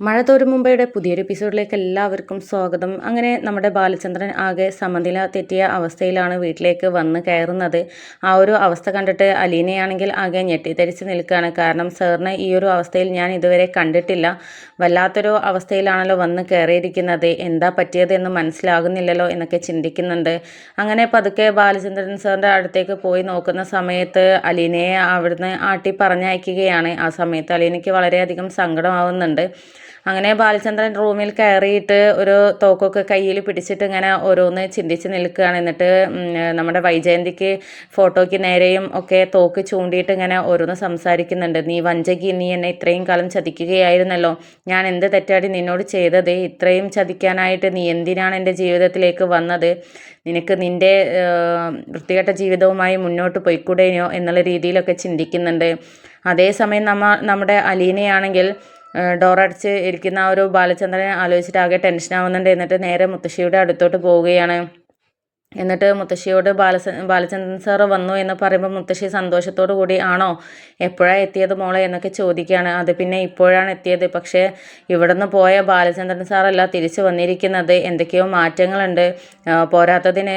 മഴ തോരും മുമ്പയുടെ പുതിയൊരു എപ്പിസോഡിലേക്ക് എല്ലാവർക്കും സ്വാഗതം. അങ്ങനെ നമ്മുടെ ബാലചന്ദ്രൻ ആകെ സമനില തെറ്റിയ അവസ്ഥയിലാണ് വീട്ടിലേക്ക് വന്ന് കയറുന്നത്. ആ ഒരു അവസ്ഥ കണ്ടിട്ട് അലീനയാണെങ്കിൽ ആകെ ഞെട്ടിത്തരിച്ച് നിൽക്കുകയാണ്. കാരണം സാറിന് ഈ ഒരു അവസ്ഥയിൽ ഞാൻ ഇതുവരെ കണ്ടിട്ടില്ല. വല്ലാത്തൊരു അവസ്ഥയിലാണല്ലോ വന്ന് കയറിയിരിക്കുന്നത്. എന്താ പറ്റിയത് എന്ന് മനസ്സിലാകുന്നില്ലല്ലോ എന്നൊക്കെ ചിന്തിക്കുന്നുണ്ട്. അങ്ങനെ പതുക്കെ ബാലചന്ദ്രൻ സാറിന്റെ അടുത്തേക്ക് പോയി നോക്കുന്ന സമയത്ത് അലീനയെ അവിടുന്ന് ആട്ടി പറഞ്ഞയക്കുകയാണ് ആ സമയത്ത് അലീനയ്ക്ക് വളരെയധികം സങ്കടമാവുന്നുണ്ട്. അങ്ങനെ ബാലചന്ദ്രൻ റൂമിൽ കയറിയിട്ട് ഒരു തോക്കൊക്കെ കയ്യിൽ പിടിച്ചിട്ട് ഇങ്ങനെ ഓരോന്ന് ചിന്തിച്ച് നിൽക്കുകയാണ്. എന്നിട്ട് നമ്മുടെ വൈജയന്തിക്ക് ഫോട്ടോയ്ക്ക് നേരെയും ഒക്കെ തോക്ക് ചൂണ്ടിയിട്ട് ഇങ്ങനെ ഓരോന്ന് സംസാരിക്കുന്നുണ്ട്. നീ വഞ്ചകി നീ എന്നെ ഇത്രയും കാലം ചതിക്കുകയായിരുന്നല്ലോ. ഞാൻ എന്ത് തെറ്റാടി നിന്നോട് ചെയ്തത്? ഇത്രയും ചതിക്കാനായിട്ട് നീ എന്തിനാണ് എന്റെ ജീവിതത്തിലേക്ക് വന്നത്? നിനക്ക് നിന്റെ വൃത്തികെട്ട ജീവിതവുമായി മുന്നോട്ട് പോയിക്കൂടേനോ? എന്നുള്ള രീതിയിലൊക്കെ ചിന്തിക്കുന്നുണ്ട്. അതേസമയം നമ്മ നമ്മുടെ അലീനയാണെങ്കിൽ ഡോറടച്ച് ഇരിക്കുന്ന ആ ഒരു ബാലചന്ദ്രനെ ആലോചിച്ചിട്ട് ആകെ ടെൻഷൻ ആവുന്നുണ്ട് എന്നിട്ട് നേരെ മുത്തശ്ശിയുടെ അടുത്തോട്ട് പോവുകയാണ്. എന്നിട്ട് മുത്തശ്ശിയോട് ബാലസ ബാലചന്ദ്രൻ സാറ് വന്നു എന്ന് പറയുമ്പോൾ മുത്തശ്ശി സന്തോഷത്തോടു കൂടി ആണോ? എപ്പോഴാണ് എത്തിയത് മോളെ? എന്നൊക്കെ ചോദിക്കുകയാണ്. അത് പിന്നെ ഇപ്പോഴാണ് എത്തിയത്. പക്ഷേ ഇവിടുന്ന് പോയ ബാലചന്ദ്രൻ സാറല്ല തിരിച്ചു വന്നിരിക്കുന്നത്. എന്തൊക്കെയോ മാറ്റങ്ങളുണ്ട്. പോരാത്തതിന്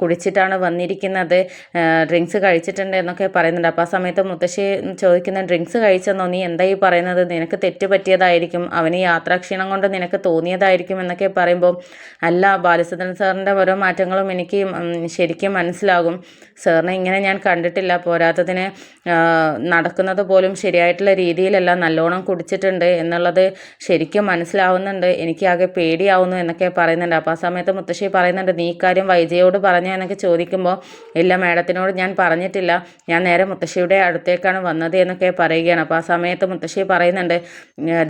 കുടിച്ചിട്ടാണ് വന്നിരിക്കുന്നത്. ഡ്രിങ്ക്സ് കഴിച്ചിട്ടുണ്ട് എന്നൊക്കെ പറയുന്നുണ്ട്. അപ്പോൾ ആ സമയത്ത് മുത്തശ്ശി ചോദിക്കുന്ന ഡ്രിങ്ക്സ് കഴിച്ചെന്നോ? നീ എന്താ ഈ പറയുന്നത്? നിനക്ക് തെറ്റ് പറ്റിയതായിരിക്കും. അവന് യാത്രാക്ഷീണം കൊണ്ട് നിനക്ക് തോന്നിയതായിരിക്കും എന്നൊക്കെ പറയുമ്പോൾ അല്ല ബാലചന്ദ്രൻ സാറിന്റെ ഓരോ മാറ്റങ്ങളും എനിക്ക് എനിക്ക് ശരിക്കും മനസ്സിലാകും. സാറിനെ ഇങ്ങനെ ഞാൻ കണ്ടിട്ടില്ല. പോരാത്തതിന് നടക്കുന്നത് പോലും ശരിയായിട്ടുള്ള രീതിയിലല്ല. നല്ലോണം കുടിച്ചിട്ടുണ്ട് എന്നുള്ളത് ശരിക്കും മനസ്സിലാവുന്നുണ്ട്. എനിക്ക് ആകെ പേടിയാവുന്നു എന്നൊക്കെ പറയുന്നുണ്ട്. അപ്പോൾ ആ സമയത്ത് മുത്തശ്ശി പറയുന്നുണ്ട് നീ ഇക്കാര്യം വൈജയോട് പറഞ്ഞോ? എന്നൊക്കെ ചോദിക്കുമ്പോൾ ഇല്ല മാഡത്തിനോട് ഞാൻ പറഞ്ഞിട്ടില്ല. ഞാൻ നേരെ മുത്തശ്ശിയുടെ അടുത്തേക്കാണ് വന്നത് എന്നൊക്കെ പറയുകയാണ്. അപ്പോൾ ആ സമയത്ത് മുത്തശ്ശി പറയുന്നുണ്ട്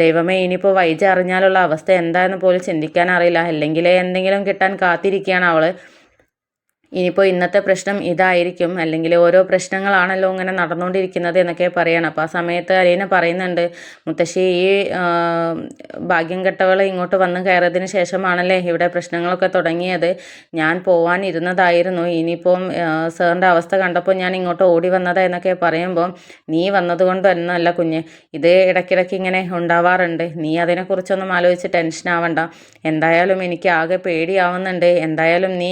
ദൈവമേ ഇനിയിപ്പോൾ വൈജ അറിഞ്ഞാലുള്ള അവസ്ഥ എന്താണെന്ന് പോലും ചിന്തിക്കാൻ അറിയില്ല. അല്ലെങ്കിൽ എന്തെങ്കിലും കിട്ടാൻ കാത്തിരിക്കുകയാണ് അവൾ ഇനിയിപ്പോൾ ഇന്നത്തെ പ്രശ്നം ഇതായിരിക്കും. അല്ലെങ്കിൽ ഓരോ പ്രശ്നങ്ങളാണല്ലോ ഇങ്ങനെ നടന്നുകൊണ്ടിരിക്കുന്നത് എന്നൊക്കെ പറയണം. അപ്പോൾ ആ സമയത്ത് അലീന പറയുന്നുണ്ട് മുത്തശ്ശി ഈ ഭാഗ്യം കെട്ടവൾ ഇങ്ങോട്ട് വന്ന് കയറിയതിന് ശേഷമാണല്ലേ ഇവിടെ പ്രശ്നങ്ങളൊക്കെ തുടങ്ങിയത്. ഞാൻ പോവാനിരുന്നതായിരുന്നു. ഇനിയിപ്പം സാറിന്റെ അവസ്ഥ കണ്ടപ്പോൾ ഞാൻ ഇങ്ങോട്ട് ഓടി വന്നതാ എന്നൊക്കെ പറയുമ്പോൾ നീ വന്നതുകൊണ്ട് എന്നല്ല കുഞ്ഞ്. ഇത് ഇടയ്ക്കിടയ്ക്ക് ഇങ്ങനെ ഉണ്ടാവാറുണ്ട്. നീ അതിനെക്കുറിച്ചൊന്നും ആലോചിച്ച് ടെൻഷൻ ആവണ്ട എന്തായാലും എനിക്ക് ആകെ പേടിയാവുന്നുണ്ട്. എന്തായാലും നീ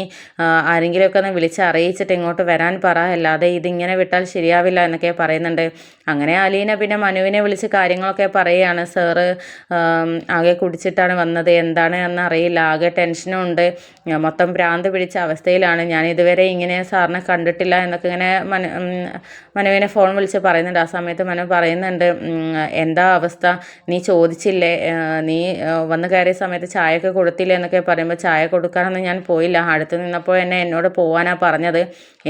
ആരെങ്കിലും ആരെങ്കിലുമൊക്കെ ഒന്ന് വിളിച്ച് അറിയിച്ചിട്ട് ഇങ്ങോട്ട് വരാൻ പറ. അല്ലാതെ ഇതിങ്ങനെ വിട്ടാൽ ശരിയാവില്ല എന്നൊക്കെ പറയുന്നുണ്ട്. അങ്ങനെ അലീന പിന്നെ മനുവിനെ വിളിച്ച് കാര്യങ്ങളൊക്കെ പറയുകയാണ്. സാറ് ആകെ കുടിച്ചിട്ടാണ് വന്നത്. എന്താണ് എന്നറിയില്ല ആകെ ടെൻഷനും ഉണ്ട്. മൊത്തം ഭ്രാന്ത് പിടിച്ച അവസ്ഥയിലാണ്. ഞാൻ ഇതുവരെ ഇങ്ങനെ സാറിനെ കണ്ടിട്ടില്ല എന്നൊക്കെ ഇങ്ങനെ മനു മനുവിനെ ഫോൺ വിളിച്ച് പറയുന്നുണ്ട്. ആ സമയത്ത് മനു പറയുന്നുണ്ട് എന്താ അവസ്ഥ? നീ ചോദിച്ചില്ലേ? നീ വന്ന് കയറിയ സമയത്ത് ചായയൊക്കെ കൊടുത്തില്ലേ? എന്നൊക്കെ പറയുമ്പോൾ ചായ കൊടുക്കാനൊന്നും ഞാൻ പോയില്ല. അടുത്ത് നിന്നപ്പോൾ എന്നെ എന്നോട് പോകാനാണ് പറഞ്ഞത്.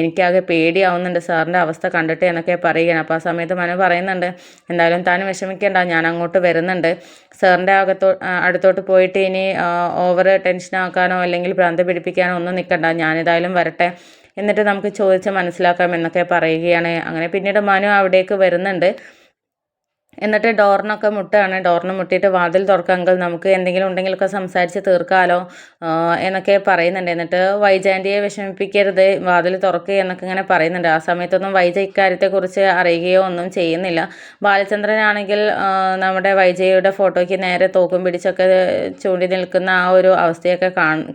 എനിക്കാകെ പേടിയാവുന്നുണ്ട്. സാറിന്റെ അവസ്ഥ കണ്ടിട്ട് എന്നൊക്കെ പറയുകയാണ്. അപ്പോൾ ആ സമയത്ത് മനു പറയുന്നുണ്ട് എന്തായാലും താൻ വിഷമിക്കേണ്ട ഞാൻ അങ്ങോട്ട് വരുന്നുണ്ട്. സാറിന്റെ അകത്തോ അടുത്തോട്ട് പോയിട്ട് ഇനി ഓവർ ടെൻഷനാക്കാനോ അല്ലെങ്കിൽ ഭ്രാന്ത് പിടിപ്പിക്കാനോ ഒന്നും നിൽക്കണ്ട ഞാനിതായാലും വരട്ടെ. എന്നിട്ട് നമുക്ക് ചോദിച്ച് മനസ്സിലാക്കാം എന്നൊക്കെ പറയുകയാണ്. അങ്ങനെ പിന്നീട് മനു അവിടേക്ക് വരുന്നുണ്ട്. എന്നിട്ട് ഡോറിനൊക്കെ മുട്ടാണ്. ഡോറിന് മുട്ടിയിട്ട് വാതിൽ തുറക്കാമെങ്കിൽ നമുക്ക് എന്തെങ്കിലും ഉണ്ടെങ്കിലൊക്കെ സംസാരിച്ച് തീർക്കാമല്ലോ എന്നൊക്കെ പറയുന്നുണ്ട്. എന്നിട്ട് വൈജാന്റിയെ വിഷമിപ്പിക്കരുത് വാതിൽ തുറക്കുക എന്നൊക്കെ ഇങ്ങനെ പറയുന്നുണ്ട്. ആ സമയത്തൊന്നും വൈജ ഇക്കാര്യത്തെക്കുറിച്ച് അറിയുകയോ ഒന്നും ചെയ്യുന്നില്ല. ബാലചന്ദ്രനാണെങ്കിൽ നമ്മുടെ വൈജയുടെ ഫോട്ടോയ്ക്ക് നേരെ തോക്കും പിടിച്ചൊക്കെ ചൂണ്ടി നിൽക്കുന്ന ആ ഒരു അവസ്ഥയൊക്കെ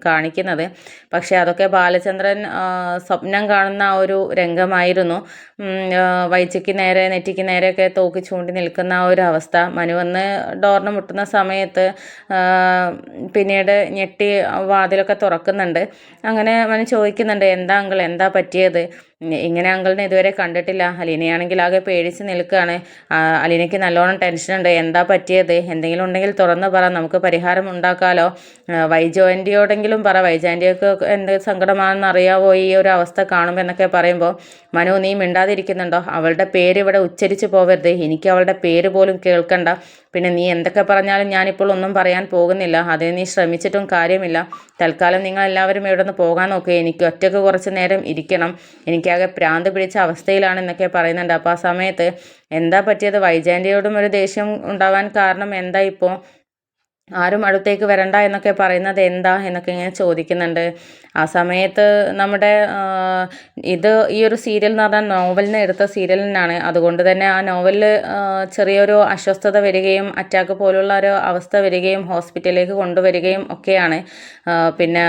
കാണിക്കുന്നത്. പക്ഷേ അതൊക്കെ ബാലചന്ദ്രൻ സ്വപ്നം കാണുന്ന ആ ഒരു രംഗമായിരുന്നു. വൈജയ്ക്ക് നേരെ നെറ്റിക്ക് നേരെയൊക്കെ തോക്ക് ചൂണ്ടി നിൽക്കുന്ന നിൽക്കുന്ന ആ ഒരു അവസ്ഥ മനു വന്ന് ഡോറിന് മുട്ടുന്ന സമയത്ത് പിന്നീട് ഞെട്ടി വാതിലൊക്കെ തുറക്കുന്നുണ്ട്. അങ്ങനെ മനു ചോദിക്കുന്നുണ്ട് എന്താ അങ്കിൾ എന്താ പറ്റിയത്? ഇങ്ങനെ അങ്കിളിനെ ഇതുവരെ കണ്ടിട്ടില്ല. അലീനയാണെങ്കിൽ ആകെ പേടിച്ച് നിൽക്കുകയാണ്. അലീനയ്ക്ക് നല്ലോണം ടെൻഷനുണ്ട് എന്താ പറ്റിയത്? എന്തെങ്കിലും ഉണ്ടെങ്കിൽ തുറന്ന് പറ. നമുക്ക് പരിഹാരം ഉണ്ടാക്കാമല്ലോ വൈജോന്റെയോടെങ്കിലും പറ. വൈജാന്റിയൊക്കെ എന്ത് സങ്കടമാണെന്ന് അറിയാവോ? ഈ ഒരു അവസ്ഥ കാണുമ്പോൾ എന്നൊക്കെ പറയുമ്പോൾ മനു നീ മിണ്ടാതിരിക്കുന്നുണ്ടോ? അവളുടെ പേര് ഇവിടെ ഉച്ചരിച്ച് പോവരുത്. എനിക്ക് അവളുടെ പേര് പോലും കേൾക്കണ്ട. പിന്നെ നീ എന്തൊക്കെ പറഞ്ഞാലും ഞാനിപ്പോൾ ഒന്നും പറയാൻ പോകുന്നില്ല. അതിന് നീ ശ്രമിച്ചിട്ടും കാര്യമില്ല. തൽക്കാലം നിങ്ങൾ എല്ലാവരും ഇവിടെ നിന്ന് പോകാൻ നോക്കുക എനിക്ക് ഒറ്റയ്ക്ക് കുറച്ച് നേരം ഇരിക്കണം. എനിക്കാകെ പ്രാന്ത് പിടിച്ച അവസ്ഥയിലാണെന്നൊക്കെ പറയുന്നുണ്ട്. അപ്പോൾ ആ സമയത്ത് എന്താ പറ്റിയത്? വൈജാന്റിയോടും ഒരു ദേഷ്യം ഉണ്ടാവാൻ കാരണം എന്താ ഇപ്പോൾ ആരും അടുത്തേക്ക് വരണ്ട എന്നൊക്കെ പറയുന്നത് എന്താ എന്നൊക്കെ ഇങ്ങനെ ചോദിക്കുന്നുണ്ട്. ആ സമയത്ത് നമ്മുടെ ഇത് ഈ ഒരു സീരിയൽ എന്ന് പറഞ്ഞാൽ നോവലിന് എടുത്ത സീരിയലിനാണ് അതുകൊണ്ട് തന്നെ ആ നോവലിൽ ചെറിയൊരു അസ്വസ്ഥത വരികയും അറ്റാക്ക് പോലുള്ള ഒരു അവസ്ഥ വരികയും ഹോസ്പിറ്റലിലേക്ക് കൊണ്ടുവരികയും ഒക്കെയാണ്. പിന്നെ